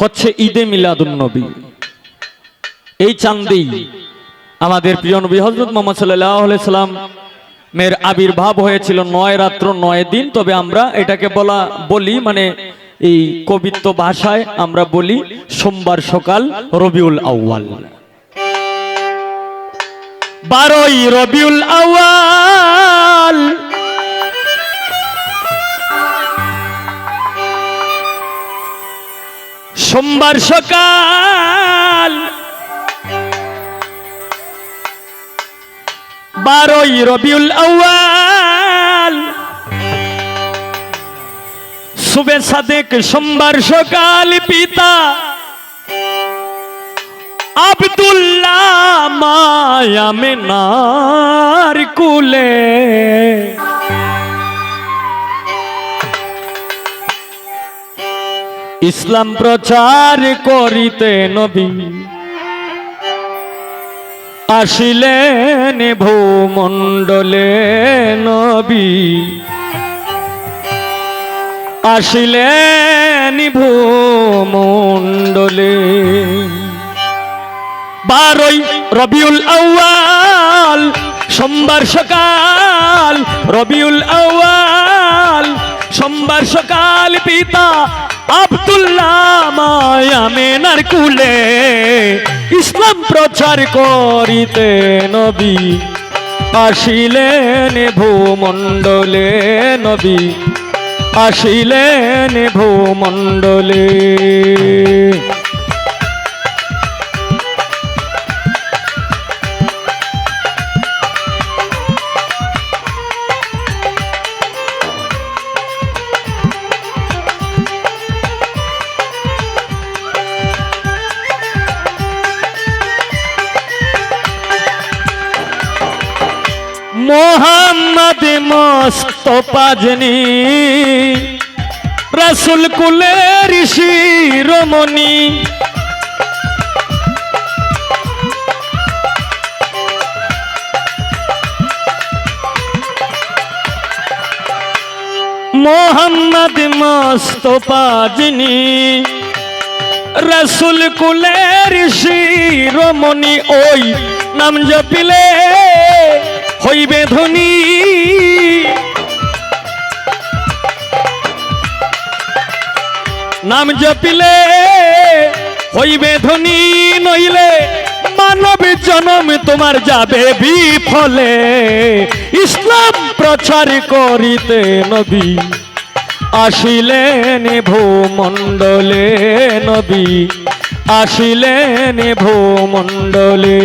হচ্ছে ঈদে মিলাদুন নবী এই চান্দেই আমাদের প্রিয় নবী হজরত মোহাম্মদ সাল্লাহ সাল্লাম মেয়ের আবির্ভাব হয়েছিল নয় রাত্র, নয় দিন। তবে আমরা এটাকে বলা, বলি মানে এই কবিত্ব ভাষায় আমরা বলি সোমবার সকাল রবিউল আউয়াল। বারোই রবিউল আউয়াল সোমবার সকাল বারোই রবিউল আউয়াল। সুবে সাদেক সোমবার সকাল পিতা আবদুল্লাহ মায়ামে নার কুলে। ইসলাম প্রচার করিতে নবী। আসিলেন ভূমণ্ডলে নবী। আসিলেন ভূমণ্ডলে। বারোই রবিউল আউয়াল, সোমবার সকাল। রবিউল আউয়াল, সোমবার সকাল পিতা আব্দুল্লাহ মায়ামেনার কুলে ইসলাম প্রচার করিতে নবী। আসিলেন ভূমণ্ডলে নবী। আসিলেন ভূমণ্ডলে। মোহাম্মদ মস্তফাজনি রসুল কুলের শিরোমণি মোহাম্মদ মস্তফাজনি রসুল কুলের শিরোমণি ওই নাম জপিলে হইবে ধনী। নাম জপিলে, হইবে ধনী নইলে, মানব জনম তোমার যাবে বিফলে। ইসলাম প্রচার করিতে নবী, আসিলেন ভূমণ্ডলে নবী, আসিলেন ভূমণ্ডলে।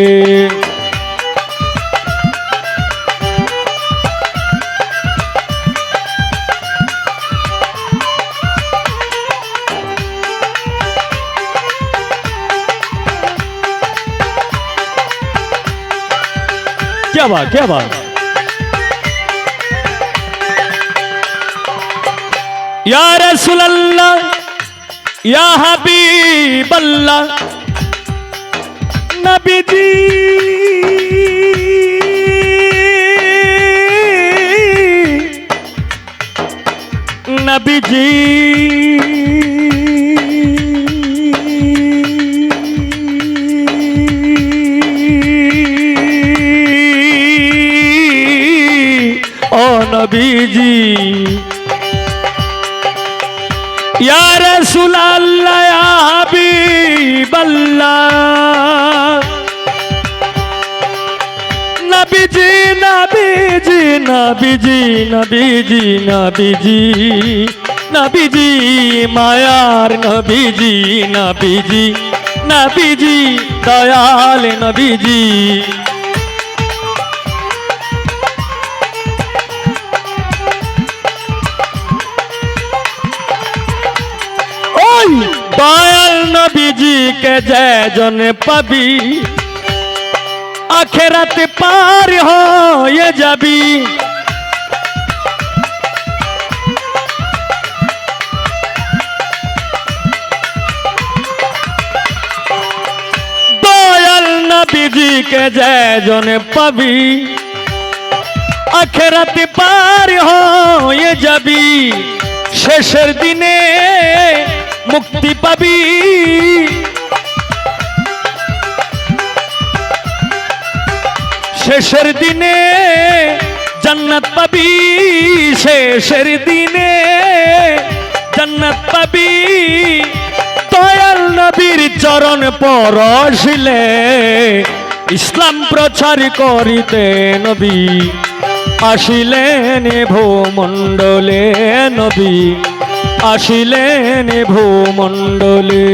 क्या बात क्या बात। या रसूल अल्लाह या हबीब अल्लाह नबी जी নবীজি। ইয়া রাসূল আল্লাহ ইয়া হাবিব আল্লাহ নবীজি নবীজি নবীজি নবীজি নবীজি। নবীজি, মায়ার নবীজি নবীজি। নবীজি, দয়াল নবীজি। নবীজিকে যেজন পাবি, আখেরাতে পার হয়ে যাবি। দয়াল নবীজিকে যেজন পাবি, আখেরাতে পার হয়ে যাবি। শেষের দিনে মুক্তি পাবি। শেষের দিনে জান্নাত পাবি, শেষের দিনে জান্নাত পাবি। দয়াল নবীর চরণ পরশিলে ইসলাম প্রচার করিতে নবী। আসিলেন ভূমণ্ডলে নবী। আসিলেন ভূমণ্ডলে।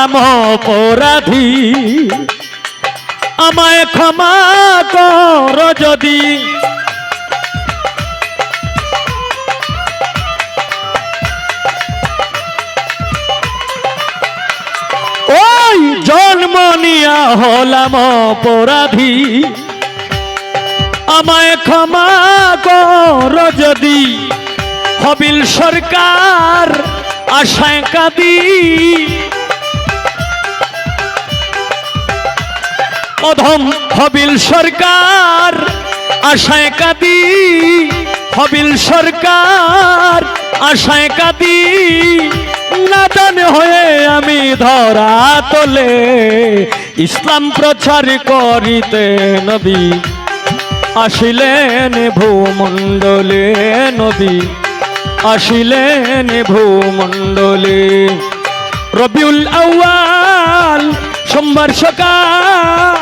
হলাম অপরাধী। আমায় ক্ষমা কর যদি। ওই জন্ম নিয়া হলাম অপরাধী। আমায় ক্ষমা কর যদি। হবিল সরকার আশায় কাদি। অধম হবিল সরকার, আশায় কাদি হবিল সরকার, আশায় কাদি। নাদান হয়ে আমি ধরা তোলে, ইসলাম প্রচার করিতে নবী। আসিলেন ভূমণ্ডলে নবী, আসিলেন ভূমণ্ডলে। রবিউল আউয়াল সোমবার সকাল।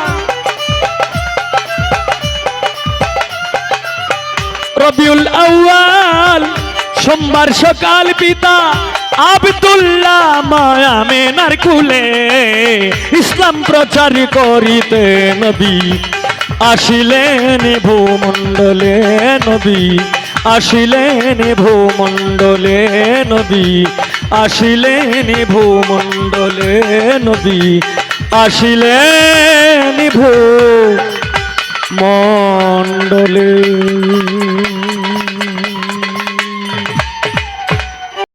রবিউল আউয়াল, সোমবার সকাল পিতা আবদুল্লাহ মায়া মেনার কুলে। ইসলাম প্রচার করিতে নবী। আসিলেন ভূমণ্ডলে নবী। আসিলেন ভূমণ্ডলে নবী। আসিলেন ভূমণ্ডলে নবী। আসিলে নিভু মন্ডলী